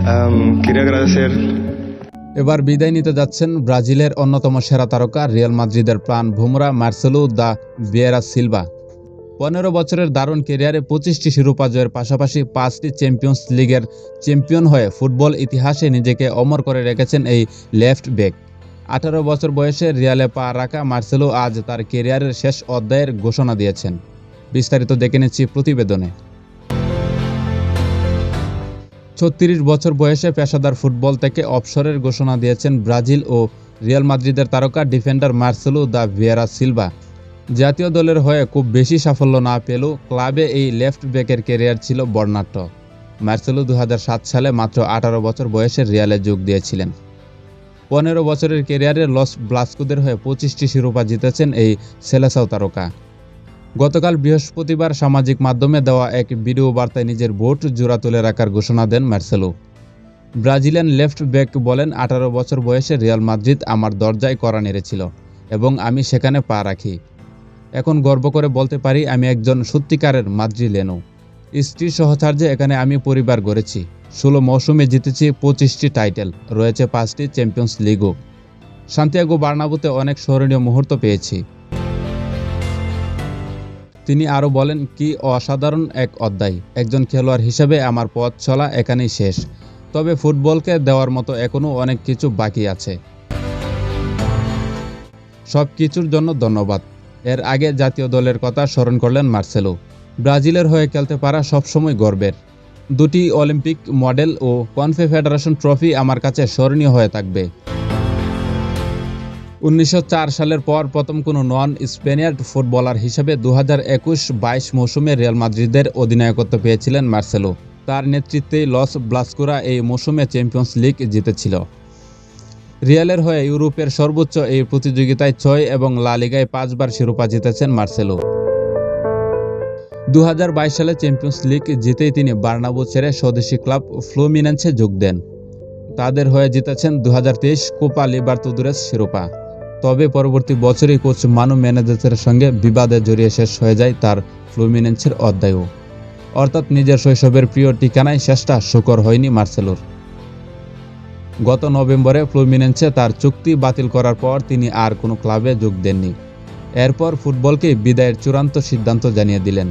Um, এবার বিদায় নিতে যাচ্ছেন ব্রাজিলের অন্যতম সেরা তারকা রিয়াল মাদ্রিদের প্রাণ ভুমরা মার্সেলো দা ভিয়েরা সিলভা। পনেরো বছরের দারুণ কেরিয়ারে পঁচিশটি শিরোপা জয়ের পাশাপাশি পাঁচটি চ্যাম্পিয়ন্স লিগের চ্যাম্পিয়ন হয়ে ফুটবল ইতিহাসে নিজেকে অমর করে রেখেছেন এই লেফট ব্যাক। আঠারো বছর বয়সে রিয়ালে পা রাখা মার্সেলো আজ তার কেরিয়ারের শেষ অধ্যায়ের ঘোষণা দিয়েছেন। বিস্তারিত দেখে নিচ্ছি প্রতিবেদনে। ছত্রিশ বছর বয়সে পেশাদার ফুটবল থেকে অবসরের ঘোষণা দিয়েছেন ব্রাজিল ও রিয়াল মাদ্রিদের তারকা defender Marcelo da Vieira Silva. জাতীয় দলের হয়ে খুব বেশি সাফল্য না পেলেও ক্লাবে এই লেফট ব্যাকের ক্যারিয়ার ছিল বর্ণাঢ্য। মার্সেলো দু হাজার সাত সালে মাত্র আঠারো বছর বয়সে রিয়ালে যোগ দিয়েছিলেন। পনেরো বছরের ক্যারিয়ারে লস ব্লাস্কোদের হয়ে পঁচিশটি শিরোপা জিতেছেন এই সেলেসাও তারকা। গতকাল বৃহস্পতিবার সামাজিক মাধ্যমে দেওয়া এক ভিডিও বার্তায় নিজের ভোট জোড়া তুলে রাখার ঘোষণা দেন মার্সেলো। ব্রাজিলিয়ান লেফট ব্যাক বলেন, আঠারো বছর বয়সে রিয়াল মাদ্রিদ আমার দরজায় করা নেড়েছিল এবং আমি সেখানে পা রাখি। এখন গর্ব করে বলতে পারি, আমি একজন সত্যিকারের মাদ্রিলেনো স্ত্রী সহচার্যে এখানে আমি পরিবার গড়েছি। ষোলো মৌসুমে জিতেছি পঁচিশটি টাইটেল, রয়েছে পাঁচটি চ্যাম্পিয়ন্স লিগও। সান্তিয়াগো বার্নাবুতে অনেক স্মরণীয় মুহূর্ত পেয়েছি। তিনি আরও বলেন, কি অসাধারণ এক অধ্যায়। একজন খেলোয়াড় হিসেবে আমার পথ চলা এখানেই শেষ। তবে ফুটবলকে দেওয়ার মতো এখনও অনেক কিছু বাকি আছে। সব কিছুর জন্য ধন্যবাদ। এর আগে জাতীয় দলের কথা স্মরণ করলেন মার্সেলো। ব্রাজিলের হয়ে খেলতে পারা সবসময় গর্বের। দুটি অলিম্পিক মডেল ও কনফেডারেশন ট্রফি আমার কাছে স্মরণীয় হয়ে থাকবে। উনিশশো চার সালের পর প্রথম কোনো নন স্পেনিয়ার্ড ফুটবলার হিসেবে দু হাজার একুশ বাইশ মৌসুমে রিয়াল মাদ্রিদের অধিনায়কত্ব পেয়েছিলেন মার্সেলো। তার নেতৃত্বেই লস ব্লাস্কুরা এই মৌসুমে চ্যাম্পিয়ন্স লিগ জিতেছিল। রিয়ালের হয়ে ইউরোপের সর্বোচ্চ এই প্রতিযোগিতায় ছয় এবং লা লিগায় পাঁচবার শিরোপা জিতেছেন মার্সেলো। দু হাজার বাইশ সালে চ্যাম্পিয়ন্স লিগ জিতেই তিনি বার্নাবু ছেড়ে স্বদেশি ক্লাব ফ্লুমিনেন্সে যোগ দেন। তাদের হয়ে জিতেছেন দু হাজার তেইশ কোপা লিবার্তুদুরেস শিরোপা। তবে পরবর্তী বছরই কোচ মানু ম্যানেজারের সঙ্গে বিবাদে জড়িয়ে শেষ হয়ে যায় তার ফ্লুমিনেন্সের অধ্যায়ও। অর্থাৎ নিজের শৈশবের প্রিয় ঠিকানায় শেষটা সুকর হয়নি মার্সেলোর। গত নভেম্বরে ফ্লুমিনেন্সে তার চুক্তি বাতিল করার পর তিনি আর কোনো ক্লাবে যোগ দেননি। এরপর ফুটবলকে বিদায়ের চূড়ান্ত সিদ্ধান্ত জানিয়ে দিলেন।